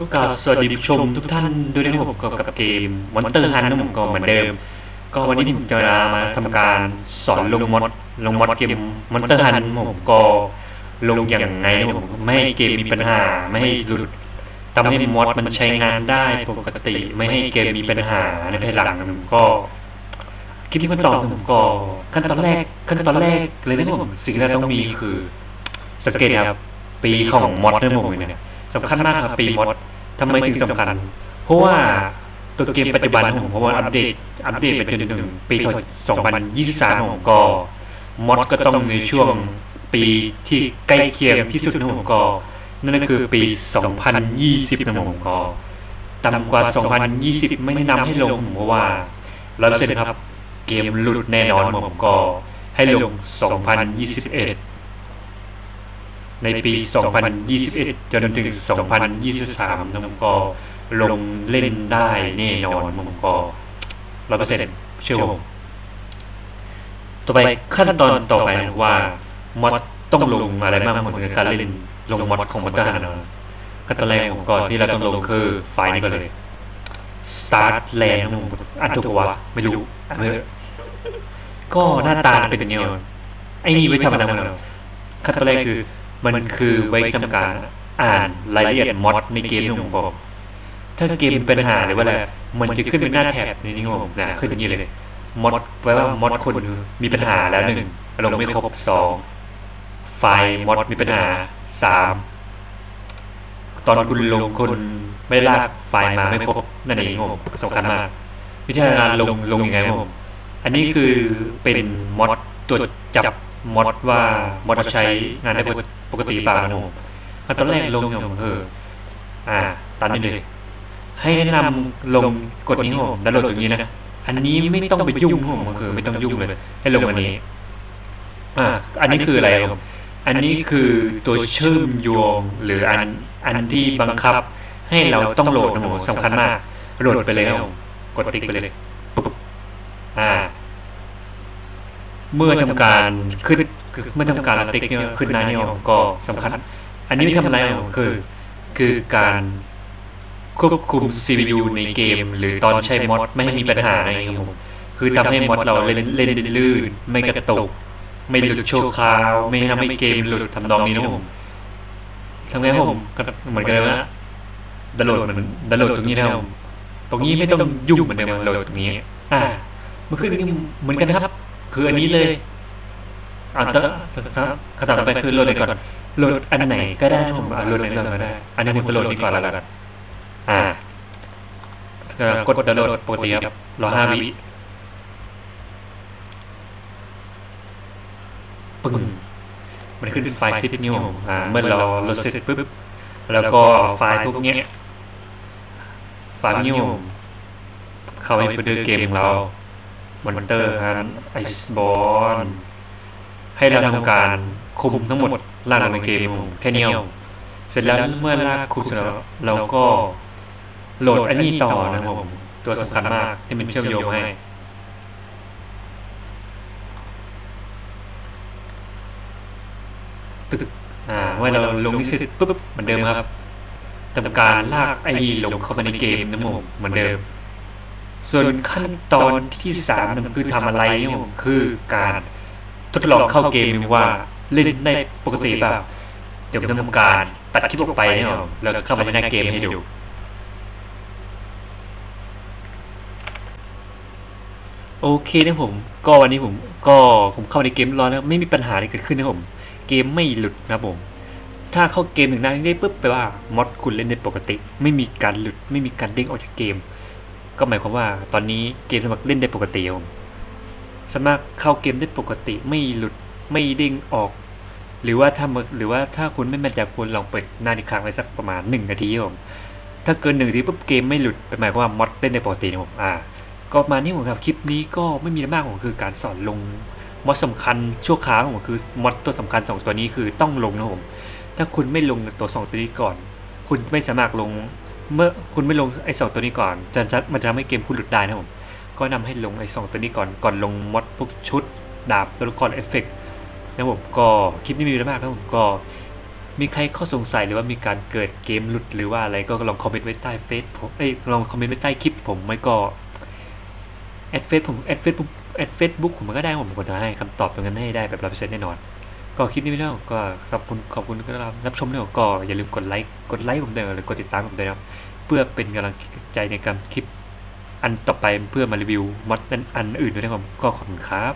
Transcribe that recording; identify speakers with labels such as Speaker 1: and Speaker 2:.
Speaker 1: ก็กล่าวสวัสดีผู้ชมทุกท่านด้วยนะครับผมก็กับเกม Monster Hunt นะผมก็เหมือนเดิม ก็วันนี้ผมจะมาทำการสอนลงมอดลงมอดเกม Monster Hunt ผมก็ลงอย่างไงนะผมไม่ให้เกมมีปัญหาไม่ให้หลุดทำให้มอดมันใช้งานได้ปกติไม่ให้เกมมีปัญหาในภายหลังผมก็คลิปที่มันต่อผมก็ขั้นตอนแรกขั้นตอนแรกเลยนะผมสิ่งแรกต้องมีคือสเก็ตครับปีของมอดนะผมเนี่ยสำคัญมากครับปีมอด ทำไมถึงสำคัญ เพราะว่าตัวเกมปัจจุบันของผมเพราะว่าอัปเดต อัปเดตไปจนถึงปี2023ของก็มอดก็ต้องในช่วงปีที่ใกล้เคียงที่สุดของผมก็นั่นก็คือปี 2020นะผมก็ต่ำกว่า 2020 ไม่แนะนำให้ลงเพราะว่าเราเสร็จครับ เกมหลุดแน่นอนผมก็ให้ลง 2021 ในปี 2021 จนถึง 2023นะผมก็ลงเล่นได้แน่นอนผมก็ร้อยเปอร์เซ็นต์เชื่อผมต่อไปขั้นตอนต่อไปว่ามอดต้องลงอะไรบ้างเหมือนการเล่นลงมอดของมอดทหารนะขั้นตอนแรกผมก่อนที่เราต้องลงคือไฟล์นี้ก็เลย start land นะผมอ่านถูกวะไม่รู้ไม่รู้ก็หน้าตาเป็นอย่างนี้ไอ้นี่ไว้ทำอะไรมันขั้นตอนแรกคือ มันคือไว้ทำการอ่านรายละเอียดมอดในเกมที่ผมถ้าเกมเป็นปัญหาหรือว่าอะไรมันจะขึ้นเป็นหน้าแท็บนี่นี่ผมนะขึ้นอย่างนี้เลยมอดแปลว่ามอดคนมีปัญหาแล้วหนึ่งลงไม่ครบสองไฟล์มอดมีปัญหาสามตอนคุณลงคนไม่ลากไฟล์มาไม่ครบนั่นเองผมสำคัญมากวิธีการลงลงยังไงผมอันนี้คือเป็นมอดตรวจับ มดว่ามดใช้งานได้ปกติเปล่านะผมตอนแรกลงอย่งผมเอออ่าตามนี้เลยให้แนะนำลงกดนี้ผมดาวน์โหลดตรงนี้นะอันนี้ไม่ต้องไปยุ่งผมคือไม่ต้องยุ่งเลย ให้ลงอันนี้ อ่า อันนี้คืออะไรครับอันนี้คือตัวเชื่อมโยงหรืออันอันที่บังคับ ให้เราต้องโหลดนะผมสำคัญมากโหลดไปเลยครับผมกดติ๊กไปเลยปุ๊บอ่า เมื่อทำการขึ้นเมื่อทำการติ๊กเนี่ยขึ้นนาเนี่ยก็สำคัญ อันนี้ทำอะไรครับคือ คือการควบคุม CPU ในเกม หรือตอนใช้มอดไม่ให้มีปัญหาอะไรครับผมคือทำให้มอดเราเล่นเล่นลื่นไม่กระตุก ไม่หลุดโชว์คราว ไม่ทำให้เกมหลุดทำนองนี้นะผมทำไงผมก็เหมือนกันเลยนะดาวโหลดเหมือนดาวโหลดตรงนี้นะผมตรงนี้ไม่ต้องยุ่งเหมือนเดิมโหลดตรงนี้ อ่ามันขึ้นเหมือนกันนะครับ คืออันนี้เลยอ่าต่อคำถามต่อไปคือโหลดไหนก่อนโหลดอันไหนก็ได้ผมอ่าโหลดไหนก่อนก็ได้ อันนี้ผมจะโหลดนี้ก่อนแล้วกันอ่ากดดาวน์โหลดปกติครับรอห้าวิปึ้งมันขึ้นไฟล์ซิปนิ้วอ่าเมื่อเราโหลดเสร็จปุ๊บแล้วก็ไฟล์พวกนี้ไฟล์นิ้วเข้าไปเพื่อเกมของเรา มอนเตอร์ฮันไอซ์บอลให้เราทำการคุมทั้งหมดลากในเกมแค่เนี้เสร็จแล้วเมื่อลากคุมเสร็จแล้วเราก็โหลดอันนี้ต่อนะครับผมตัวสำคัญมากที่มันเชื่อมโยงให้ตึกอ่าเมื่อเราลงนี่สร็จปุ๊บเหมือนเดิมครับทำการลากไอลงเข้ามาในเกมนะผมเหมือนเดิม ส่วนขั้นตอนที่สามนั่นคือทำอะไรเนี่ยผมคือการทดลองเข้าเกมว่าเล่นได้ปกติเปล่าเดี๋ยวผมจะทำการตัดคลิปออกไปเนี่ยผมแล้วเข้ามาในหน้าเกมให้ดูโอเคนะผม ก็วันนี้ผมก็ผมเข้าในเกมร้อนแล้วไม่มีปัญหาอะไรเกิดขึ้นนะผม เกมไม่หลุดนะผม ถ้าเข้าเกมถึงนั้นได้ปุ๊บแปลว่ามอดคุณเล่นได้ปกติ ไม่มีการหลุด ไม่มีการเด้งออกจากเกม ก็หมายความว่าตอนนี้เกมสมัครเล่นได้ปกติผมสามารถเข้าเกมได้ปกติไม่หลุดไม่เด้งออก หรือว่าถ้าหรือว่าถ้าคุณไม่มั่นใจคุณลองเปิดหน้าอีกครั้งไว้สักประมาณหนึ่งนาทีครับผมถ้าเกินหนึ่งนาทีปุ๊บเกมไม่หลุดหมายความว่ามอดเล่นได้ปกตินะผมอ่า ก็มานี่ผมครับคลิปนี้ก็ไม่มีอะไรมากผมคือการสอนลงมอดสำคัญชั่วคราวของผมคือมอดตัวสำคัญสองตัวนี้คือต้องลงนะผมถ้าคุณไม่ลงตัวสองตัวนี้ก่อน คุณไม่สามารถลง เมื่อคุณไม่ลงไอ้สองตัวนี้ก่อนจะจะมันจะทำให้เกมคุณหลุดได้นะผมก็นำให้ลงไอ้สองตัวนี้ก่อนก่อนลงมอดพวกชุด ดาบตัวละครเอฟเฟกต์นะผมก็คลิปนี้มีเยอะมากครับผมก็มีใครข้อสงสัยหรือว่ามีการเกิดเกมหลุดหรือว่าอะไรก็ลองคอมเมนต์ไว้ใต้เฟซผมเอ้ยลองคอมเมนต์ไว้ใต้คลิปผมไม่ก็แอดเฟซผมแอดเฟซบุ๊กแอดเฟซบุ๊กผมก็ได้ผมก็จะให้คำตอบตรงนั้นให้ได้แบบร้อยเปอร์เซ็นต์แน่นอน ก็คลิปนี้ไปแล้วก็ขอบคุณขอบคุณที่รับชมด้วยก็อย่าลืมกดไลค์กดไลค์ผมด้วยหรือกดติดตามผมด้วยนะครับ เพื่อเป็นกำลังใจในการคลิปอันต่อไปเพื่อมารีวิวมอดอันอื่นด้วยนะครับก็ขอบคุณครับ